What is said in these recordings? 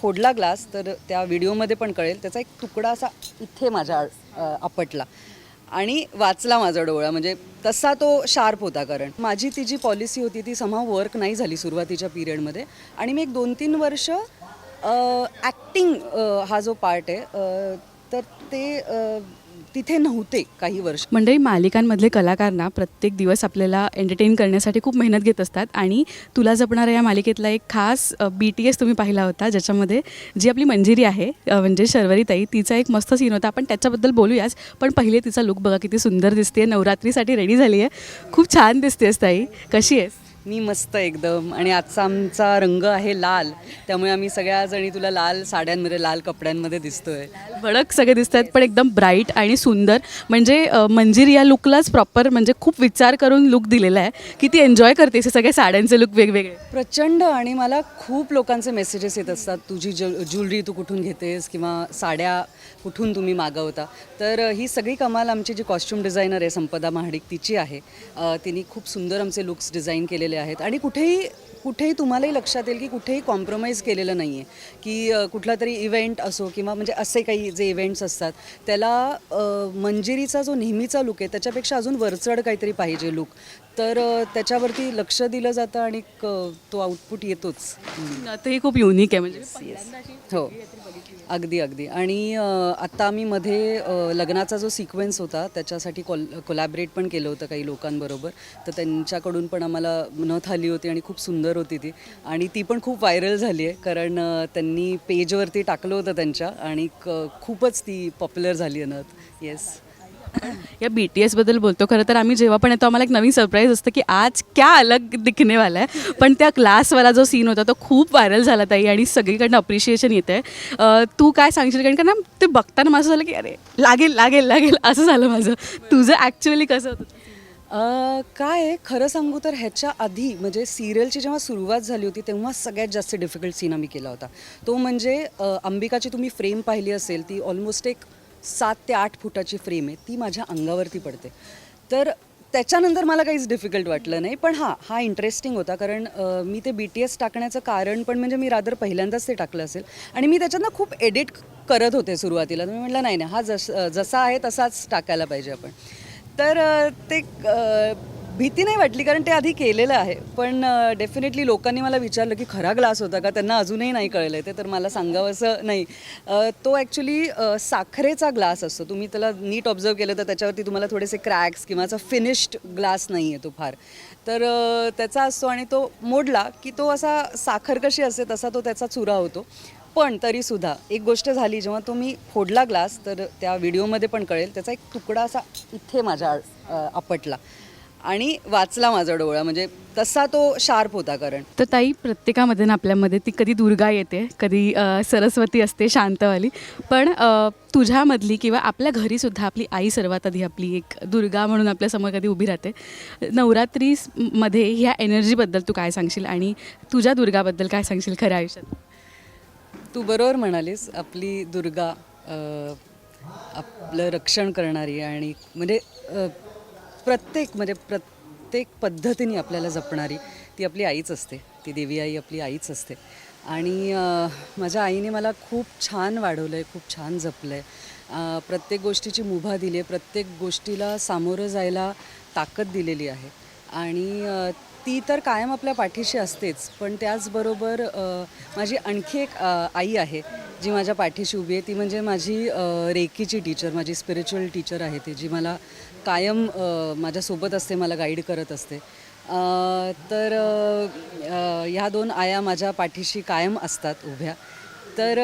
फोडला ग्लास तर त्या व्हिडिओमध्ये पण कळेल. त्याचा एक तुकडा असा इथे माझ्या आपटला. आणि वाचला माझा डोळा. म्हणजे तसा तो शार्प होता कारण. माझी ती जी पॉलिसी होती ती समा वर्क नाही झाली सुरुवातीच्या पिरियडमध्ये आणि मी एक दोन तीन वर्ष ॲक्टिंग हा जो पार्ट आहे तर ते तिथे नव्हते काही वर्ष. मंडळी मालिकांमधले कलाकार ना प्रत्येक दिवस आपल्याला एंटरटेन करण्यासाठी खूप मेहनत घेत असतात आणि तुला जपणाऱ्या या मालिकेतला एक खास बी टी एस तुम्ही पाहिला होता ज्याच्यामध्ये जी आपली मंजिरी आहे म्हणजे शर्वरी ताई तिचा एक मस्त सीन होता. आपण त्याच्याबद्दल बोलूयाच पण पहिले तिचा लुक बघा किती सुंदर दिसते नवरात्रीसाठी रेडी झाली आहे खूप छान दिसतेस ताई. कशी आहेस? मी मस्त एकदम. आणि आजचा आमचा रंग आहे लाल. त्यामुळे आम्ही सगळ्या जणी तुला लाल साड्यांमध्ये लाल कपड्यांमध्ये दिसतोय. भडक सगळे दिसत आहेत पण एकदम ब्राईट आणि सुंदर. म्हणजे अ, मंजिरी या लुकलाच प्रॉपर म्हणजे खूप विचार करून लुक दिलेला आहे. की ती एन्जॉय करतेस हे सगळे साड्यांचे लुक वेगवेगळे. प्रचंड आणि मला खूप लोकांचे मेसेजेस येत असतात. तुझी ज्व ज्वेलरी तू कुठून घेतेस किंवा साड्या कुठून तुम्ही मागवता. तर अ, ही सगळी कमाल आमची जी कॉस्ट्युम डिझायनर आहे संपदा महाडिक तिची आहे. अ, तिने खूप सुंदर आमचे लुक्स डिझाईन केलेले आहेत. आणि कुठेही कुठेही तुम्हालाही लक्षात येईल की कुठेही कॉम्प्रोमाइज केलेलं नाही आहे की कुठला तरी इव्हेंट असो किंवा म्हणजे असे काही जे इव्हेंट्स असतात त्याला मंजिरीचा जो नेहमीचा लुक आहे त्याच्यापेक्षा अजून वरचढ काहीतरी पाहिजे लुक तर त्याच्यावरती लक्ष दिलं जातं आणि तो आउटपुट येतोच. तेही खूप युनिक आहे म्हणजे हो. अगदी अगदी. आणि आत्ता आम्ही मध्ये लग्नाचा जो सिक्वेन्स होता त्याच्यासाठी कॉल कोलॅबरेट पण केलं होतं काही लोकांबरोबर. तर त्यांच्याकडून पण आम्हाला नथ आली होती आणि खूप सुंदर होती ती. आणि ती पण खूप व्हायरल झाली आहे कारण त्यांनी पेजवरती टाकलं होतं त्यांच्या आणि खूपच ती पॉप्युलर झाली आहे नथ. येस या बी टी एसबद्दल बोलतो. खरं तर आम्ही जेव्हा पण येतो आम्हाला एक नवीन सरप्राईज असतं की आज क्या अलग दिखनेवाला आहे. पण त्या क्लासवाला जो सीन होता तो खूप व्हायरल झाला ताई आणि सगळीकडनं अप्रिशिएशन येतं आहे तू काय सांगशील? कारण का ना ते बघताना माझं झालं की अरे लागेल लागेल लागेल. असं झालं माझं. तुझं ॲक्च्युअली कसं होतं? काय आहे? खरं सांगू तर ह्याच्या आधी म्हणजे सिरियलची जेव्हा सुरुवात झाली होती तेव्हा सगळ्यात जास्त डिफिकल्ट सीन आम्ही केला होता. तो म्हणजे अंबिकाची तुम्ही फ्रेम पाहिली असेल ती ऑलमोस्ट एक सात ते आठ फुटाची फ्रेम आहे ती माझ्या अंगावरती पडते. तर त्याच्यानंतर मला काहीच डिफिकल्ट वाटलं नाही पण हां हा इंटरेस्टिंग होता कारण मी ते बी टी एस टाकण्याचं कारण पण म्हणजे मी रादर पहिल्यांदाच ते टाकलं असेल. आणि मी त्याच्यातनं खूप एडिट करत होते सुरुवातीला. मी म्हटलं नाही नाही हा जस जसा आहे तसाच टाकायला पाहिजे आपण. तर ते भीती नाही वाटली कारण ते आधी केलेलं आहे. पण डेफिनेटली लोकांनी मला विचारलं की खरा ग्लास होता का? त्यांना अजूनही नाही कळलं आहे ते तर मला सांगावं असं नाही. तो ॲक्च्युली साखरेचा ग्लास असतो. तुम्ही त्याला नीट ऑब्झर्व केलं तर त्याच्यावरती तुम्हाला थोडेसे क्रॅक्स किंवा असा फिनिश्ड ग्लास नाही आहे तो फार. तर त्याचा असतो आणि तो मोडला की तो असा साखर कशी असते तसा तो त्याचा चुरा होतो. पण तरीसुद्धा एक गोष्ट झाली जेव्हा तो मी फोडला ग्लास तर त्या व्हिडिओमध्ये पण कळेल त्याचा एक तुकडा असा इथे माझ्या आपटला. आणि वाचला माझा डोळा म्हणजे तसा तो शार्प होता कारण. तर ताई प्रत्येकामध्ये ना आपल्यामध्ये ती कधी दुर्गा येते कधी अ, सरस्वती असते शांतवाली. पण अ, तुझ्यामधली किंवा आपल्या घरीसुद्धा आपली आई सर्वात आधी आपली एक दुर्गा म्हणून आपल्यासमोर कधी उभी राहते. नवरात्री मध्ये ह्या एनर्जीबद्दल तू काय सांगशील आणि तुझ्या दुर्गाबद्दल काय सांगशील खऱ्या आयुष्यात? तू बरोबर म्हणालीस आपली दुर्गा अ, आपलं रक्षण करणारी आणि म्हणजे अ, प्रत्येक म्हणजे प्रत्येक पद्धतीने आपल्याला जपणारी ती आपली आईच असते. ती देवी आई आपली आईच असते. आणि माझ्या आईने मला खूप छान वाढवलं आहे खूप छान जपलं आहे प्रत्येक गोष्टीची मुभा दिली आहे प्रत्येक गोष्टीला सामोरं जायला ताकद दिलेली आहे. आणि ती तर कायम आपल्या पाठीशी असतेच पण त्याचबरोबर माझी आणखी एक आई आहे जी माझ्या पाठीशी उभी आहे. ती म्हणजे माझी रेकीची टीचर माझी स्पिरिच्युअल टीचर आहे ती जी मला कायम माझ्यासोबत असते मला गाईड करत असते. तर ह्या दोन आया माझ्या पाठीशी कायम असतात उभ्या. तर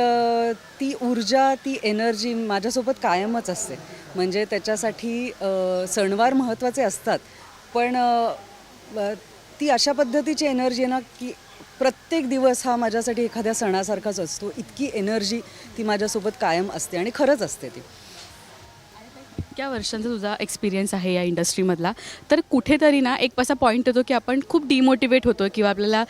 ती ऊर्जा ती एनर्जी माझ्यासोबत कायमच असते. म्हणजे त्याच्यासाठी सणवार महत्त्वाचे असतात. पण ती अशा पद्धतीची एनर्जी आहे ना की प्रत्येक दिवस हा माझ्यासाठी एखाद्या सणासारखाच असतो. इतकी एनर्जी ती माझ्यासोबत कायम असते आणि खरंच असते ती. इतक्या वर्षांचा तुझा एक्सपिरियन्स आहे या इंडस्ट्रीमधला तर कुठेतरी ना एक असा पॉईंट येतो की आपण खूप डिमोटिवेट होतो किंवा आपल्याला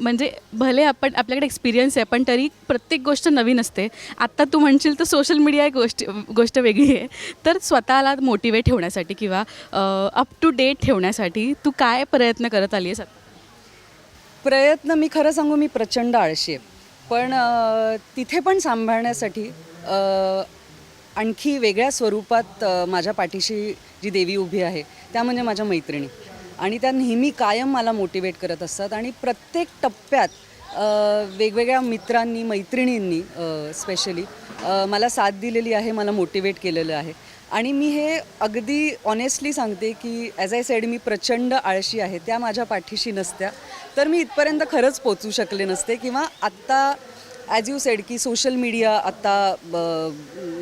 म्हणजे भले आपण आपल्याकडे एक्सपिरियन्स आहे पण तरी प्रत्येक गोष्ट नवीन असते. आत्ता तू म्हणशील तर सोशल मीडिया एक गोष्ट गोष्ट वेगळी आहे. तर स्वतःला मोटिवेट ठेवण्यासाठी किंवा अप टू डेट ठेवण्यासाठी तू काय प्रयत्न करत आली आहेस? प्रयत्न मी खरं सांगू मी प्रचंड आळशी आहे. पण अ, तिथे पण सांभाळण्यासाठी अ, आणखी वेगळ्या स्वरूपात माझ्या पाठीशी जी देवी उभी आहे त्या म्हणजे माझ्या मैत्रिणी. आणि त्या नेहमी कायम मला मोटिवेट करत असतात आणि प्रत्येक टप्प्यात वेगवेगळ्या मित्रांनी मैत्रिणींनी स्पेशली मला साथ दिलेली आहे मला मोटिवेट केलेलं आहे. आणि मी हे अगदी ऑनेस्टली सांगते की ॲज आय सेड मी प्रचंड आळशी आहे त्या माझ्या पाठीशी नसत्या. तर मी इथपर्यंत खरंच पोचू शकले नसते किंवा आत्ता ॲज यू सेड की सोशल मीडिया आत्ता ब-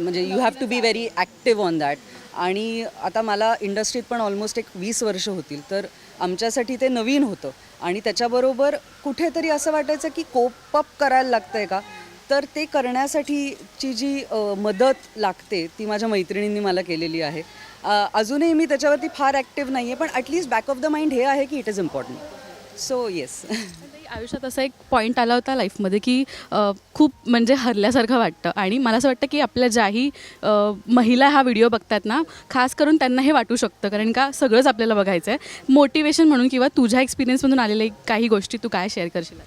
म्हणजे you have to be very active on that आणि आता मला इंडस्ट्रीत पण ऑलमोस्ट एक वीस वर्ष होतील तर आमच्यासाठी ते नवीन होतं. आणि त्याच्याबरोबर कुठेतरी असं वाटायचं की कोप अप करायला लागतं आहे का? तर ते करण्यासाठीची जी मदत लागते ती माझ्या मैत्रिणींनी मला केलेली आहे. अजूनही मी त्याच्यावरती फार ॲक्टिव्ह नाही आहे पण at least back of the mind हे आहे की it is important so yes आयुष्यात असा एक पॉईंट आला होता लाईफमध्ये की अ, खूप म्हणजे हरल्यासारखं वाटतं. आणि मला असं वाटतं की आपल्या ज्याही अ, महिला हा व्हिडिओ बघतात ना खास करून त्यांना हे वाटू शकतं. कारण का सगळंच आपल्याला बघायचं आहे मोटिवेशन म्हणून किंवा तुझ्या एक्सपिरियन्समधून आलेले काही गोष्टी तू काय शेअर करशील?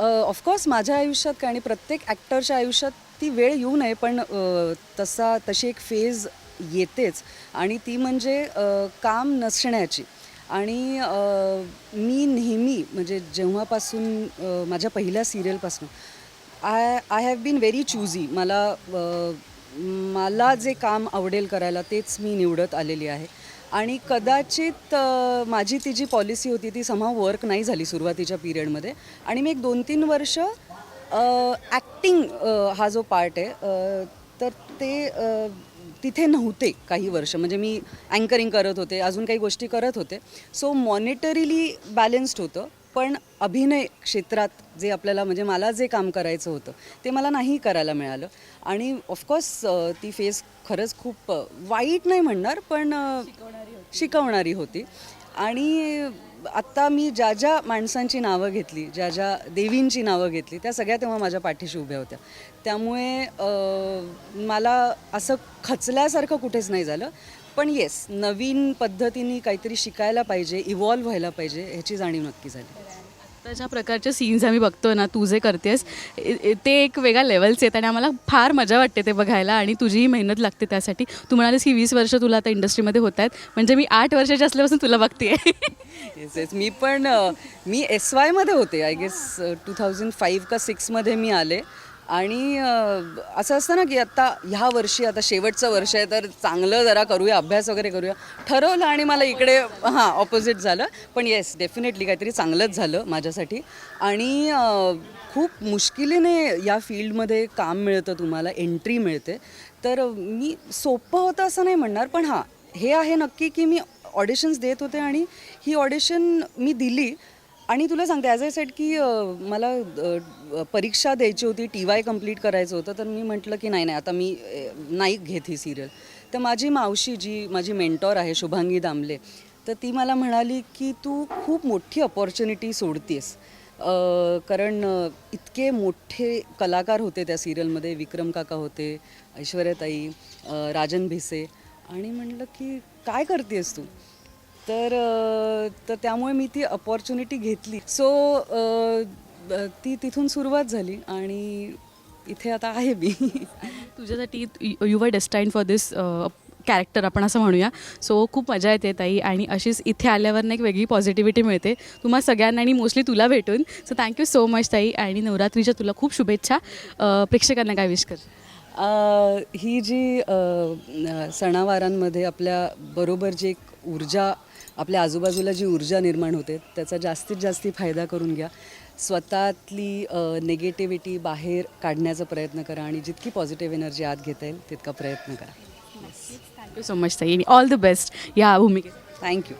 ऑफकोर्स माझ्या आयुष्यात काय आणि प्रत्येक ॲक्टरच्या आयुष्यात ती वेळ येऊ नये पण अ, तसा तशी एक फेज येतेच. आणि ती म्हणजे अ, काम नसण्याची. आणि मी नेहमी म्हणजे जेव्हापासून माझ्या पहिल्या सिरियलपासून I I have been very choosy. मला मला जे काम आवडेल करायला तेच मी निवडत आलेली आहे. आणि कदाचित माझी ती जी पॉलिसी होती ती समा वर्क नाही झाली सुरुवातीच्या पिरियडमध्ये. आणि मी एक दोन तीन वर्ष ॲक्टिंग हा जो पार्ट आहे तर ते तिथे नव्हते काही वर्ष. म्हणजे मी अँकरिंग करत होते अजून काही गोष्टी करत होते. सो मॉनिटरीली बॅलन्स्ड होतं. पण अभिनय क्षेत्रात जे आपल्याला म्हणजे मला जे काम करायचं होतं ते मला नाही करायला मिळालं. आणि ऑफकोर्स ती फेस खरंच खूप वाईट नाही म्हणणार पण शिकवणारी होती. आणि आत्ता मी ज्या ज्या माणसांची नावं घेतली ज्या ज्या देवींची नावं घेतली त्या सगळ्या तेव्हा माझ्या पाठीशी उभ्या होत्या. त्यामुळे मला असं खचल्यासारखं कुठेच नाही झालं. पण येस नवीन पद्धतीने काहीतरी शिकायला पाहिजे इव्हॉल्व्ह व्हायला पाहिजे ह्याची जाणीव नक्की झाली. आता ज्या प्रकारचे सीन्स आम्ही बघतो ना तू जे करतेस ते एक वेगळ्या लेवलचे आहेत आणि आम्हाला फार मजा वाटते ते बघायला आणि तुझीही मेहनत लागते त्यासाठी. तू म्हणालीस की वीस वर्ष तुला आता इंडस्ट्रीमध्ये होत आहेत म्हणजे मी आठ वर्षाची असल्यापासून तुला बघते येस येस मी पण मी एस वायमध्ये होते. I guess two thousand five का सिक्समध्ये मी आले. आणि असं असतं ना की आत्ता ह्या वर्षी आता शेवटचं वर्ष आहे तर चांगलं जरा करूया अभ्यास वगैरे करूया. ठरवलं आणि मला इकडे हां ऑपोजिट झालं. पण येस डेफिनेटली काहीतरी चांगलंच झालं माझ्यासाठी. आणि खूप मुश्किलीने या फील्डमध्ये काम मिळतं तुम्हाला एंट्री मिळते. तर मी सोपं होतं असं नाही म्हणणार पण हां हे आहे नक्की की मी ऑडिशन्स देत होते आणि ही ऑडिशन मी दिली आणि तुला सांगते ॲज अ सेट की मला परीक्षा द्यायची होती टी वाय कंप्लीट करायचं होतं तर मी म्हटलं की नाही नाही आता मी नाही घेत ही सिरियल तर माझी मावशी जी माझी मेंटॉर आहे शुभांगी दामले तर ती मला म्हणाली की तू खूप मोठी अपॉर्च्युनिटी सोडतीस कारण इतके मोठे कलाकार होते त्या सिरियलमध्ये विक्रम काका होते ऐश्वर्याताई राजन भिसे. आणि म्हटलं की काय करतेस तू? तर तर त्यामुळे मी ती अपॉर्च्युनिटी घेतली. सो ती तिथून सुरुवात झाली आणि इथे आता आहे मी. तुझ्यासाठी you were डेस्टाईन for this character आपण असं म्हणूया. सो खूप मजा येते ताई आणि अशीच इथे आल्यावर ना एक वेगळी पॉझिटिव्हिटी मिळते. तुम्हा सगळ्यांना आणि मोस्टली तुला भेटून. सो थँक्यू सो मच ताई आणि नवरात्रीच्या तुला खूप शुभेच्छा. प्रेक्षकांना काय विश कर? ही जी सणावारांमध्ये आपल्या बरोबर जी एक ऊर्जा आपल्या आजूबाजूला जी ऊर्जा निर्माण होते त्याचा जास्तीत जास्ती फायदा करून घ्या. स्वतःतली नेगेटिव्हिटी बाहेर काढण्याचा प्रयत्न करा आणि जितकी पॉझिटिव्ह एनर्जी आत घेता येईल तितका प्रयत्न करा. थँक्यू सो मच ताई. ऑल द बेस्ट या भूमिकेत. Thank you